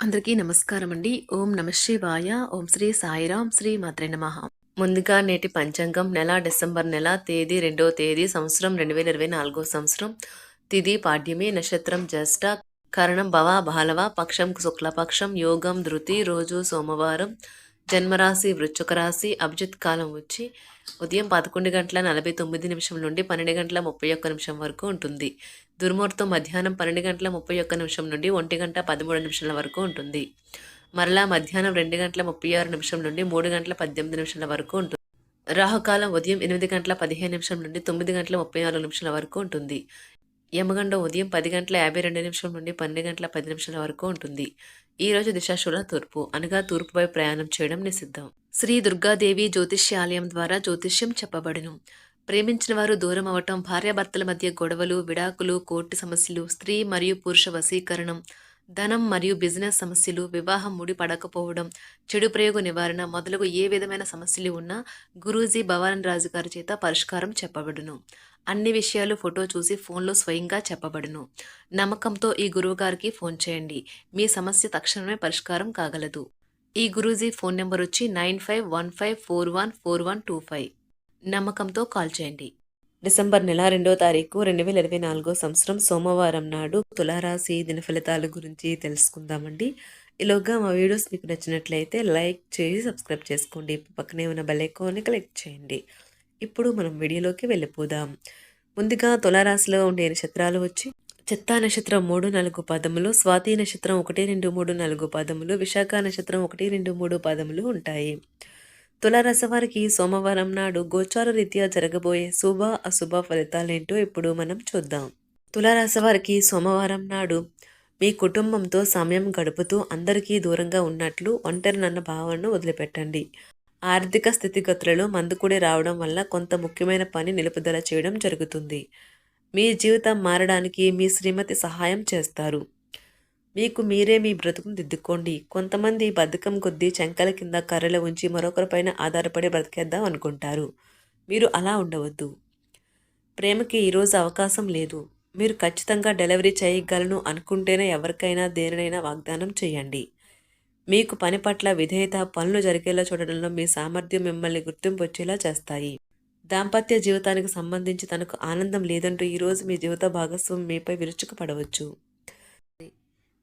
అందరికీ నమస్కారం అండి ఓం నమ శివాయ. ఓం శ్రీ సాయిరాం. శ్రీ మాత్రే నమ. ముందుగా నేటి పంచాంగం నెల డిసెంబర్ నెల తేదీ రెండవ తేదీ సంవత్సరం రెండు వేల ఇరవై నాలుగో సంవత్సరం. తిది పాడ్యమి నక్షత్రం జ్యేష్ఠ. కరణం భవ బాలవ పక్షం శుక్లపక్షం యోగం ధృతి రోజు సోమవారం. జన్మరాశి వృశ్చిక రాశి అభిజిత్ కాలం వచ్చి ఉదయం పదకొండు గంటల నలభై తొమ్మిది నిమిషం నుండి పన్నెండు గంటల ముప్పై ఒక్క నిమిషం వరకు ఉంటుంది. దుర్ముహూర్తం మధ్యాహ్నం పన్నెండు గంటల ముప్పై ఒక్క నిమిషం నుండి ఒంటి గంట పదమూడు నిమిషాల వరకు ఉంటుంది. మరలా మధ్యాహ్నం రెండు గంటల ముప్పై ఆరు నిమిషం నుండి మూడు గంటల పద్దెనిమిది నిమిషాల వరకు ఉంటుంది. రాహుకాలం ఉదయం ఎనిమిది గంటల పదిహేను నిమిషం నుండి తొమ్మిది గంటల ముప్పై నాలుగు నిమిషాల వరకు ఉంటుంది. యమగండం ఉదయం పది గంటల యాభై రెండు నిమిషం నుండి పన్నెండు గంటల పది నిమిషాల వరకు ఉంటుంది. ఈ రోజు దిశాశూల తూర్పు అనగా తూర్పుపై ప్రయాణం చేయడం నిషిద్ధం. శ్రీ దుర్గాదేవి జ్యోతిష్యాలయం ద్వారా జ్యోతిష్యం చెప్పబడును. ప్రేమించిన వారు దూరం అవటం భార్యాభర్తల మధ్య గొడవలు విడాకులు కోర్టు సమస్యలు స్త్రీ మరియు పురుష వశీకరణం ధనం మరియు బిజినెస్ సమస్యలు వివాహం ముడి పడకపోవడం చెడు ప్రయోగ నివారణ మొదలగు ఏ విధమైన సమస్యలు ఉన్నా గురూజీ భవాన్ రాజు గారి చేత పరిష్కారం చెప్పబడును. అన్ని విషయాలు ఫోటో చూసి ఫోన్లో స్వయంగా చెప్పబడును. నమ్మకంతో ఈ గురువు గారికి ఫోన్ చేయండి. మీ సమస్య తక్షణమే పరిష్కారం కాగలదు. ఈ గురూజీ ఫోన్ నెంబర్ వచ్చి nine five one five four one four one two five. నమ్మకంతో కాల్ చేయండి. డిసెంబర్ నెల రెండో తారీఖు రెండు వేల ఇరవై నాలుగో సంవత్సరం సోమవారం నాడు తులారాశి దిన ఫలితాల గురించి తెలుసుకుందామండి. ఈలోగా మా వీడియోస్ మీకు నచ్చినట్లయితే లైక్ చేసి సబ్స్క్రైబ్ చేసుకోండి. పక్కనే ఉన్న బెల్ ఐకాన్ని క్లిక్ చేయండి. ఇప్పుడు మనం వీడియోలోకి వెళ్ళిపోదాం. ముందుగా తులారాశిలో ఉండే నక్షత్రాలు వచ్చి చిత్తా నక్షత్రం మూడు నాలుగు పదములు స్వాతి నక్షత్రం ఒకటి రెండు మూడు నాలుగు పదములు విశాఖ నక్షత్రం ఒకటి రెండు మూడు పదములు ఉంటాయి. తులారాశి వారికి సోమవారం నాడు గోచార రీత్యా జరగబోయే శుభ అశుభ ఫలితాలేంటో ఇప్పుడు మనం చూద్దాం. తులారాశి వారికి సోమవారం నాడు మీ కుటుంబంతో సమయం గడుపుతూ అందరికీ దూరంగా ఉన్నట్లు ఒంటరినన్న భావనను వదిలిపెట్టండి. ఆర్థిక స్థితిగతులలో మందుకూడి రావడం వల్ల కొంత ముఖ్యమైన పని నిలుపుదల చేయడం జరుగుతుంది. మీ జీవితం మారడానికి మీ శ్రీమతి సహాయం చేస్తారు. మీకు మీరే మీ బ్రతుకును దిద్దుకోండి. కొంతమంది బద్ధకం కొద్దీ చెంకల కింద కర్రలు ఉంచి మరొకరిపైన ఆధారపడి బ్రతికేద్దాం అనుకుంటారు. మీరు అలా ఉండవద్దు. ప్రేమకి ఈరోజు అవకాశం లేదు. మీరు ఖచ్చితంగా డెలివరీ చేయగలను అనుకుంటేనే ఎవరికైనా దేనినైనా వాగ్దానం చేయండి. మీకు పని పట్ల విధేయత పనులు జరిగేలా చూడడంలో మీ సామర్థ్యం మిమ్మల్ని గుర్తింపు వచ్చేలా చేస్తాయి. దాంపత్య జీవితానికి సంబంధించి తనకు ఆనందం లేదంటూ ఈరోజు మీ జీవిత భాగస్వామి మీపై విరుచుకుపడవచ్చు.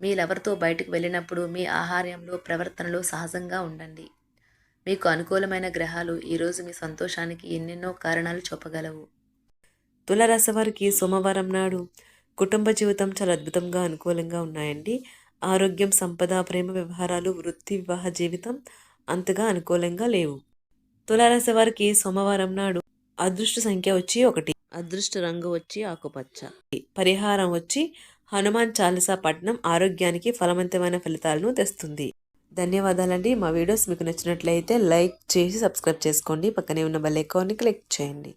మీ లవర్తో బయటకు వెళ్ళినప్పుడు మీ ఆహార్యంలో ప్రవర్తనలో సహజంగా ఉండండి. మీకు అనుకూలమైన గ్రహాలు ఈరోజు మీ సంతోషానికి ఎన్నెన్నో కారణాలు చూపగలవు. తులరాశి వారికి సోమవారం నాడు కుటుంబ జీవితం చాలా అద్భుతంగా అనుకూలంగా ఉన్నాయండి. ఆరోగ్యం సంపద ప్రేమ వ్యవహారాలు వృత్తి వివాహ జీవితం అంతగా అనుకూలంగా లేవు. తులారాశి వారికి సోమవారం నాడు అదృష్ట సంఖ్య వచ్చి ఒకటి. అదృష్ట రంగు వచ్చి ఆకుపచ్చ. పరిహారం వచ్చి హనుమాన్ చాలీసా పట్నం ఆరోగ్యానికి ఫలవంతమైన ఫలితాలను తెస్తుంది. ధన్యవాదాలండి. మా వీడియోస్ మీకు నచ్చినట్లయితే లైక్ చేసి సబ్స్క్రైబ్ చేసుకోండి. పక్కనే ఉన్న బెల్ ఐకాన్ని క్లిక్ చేయండి.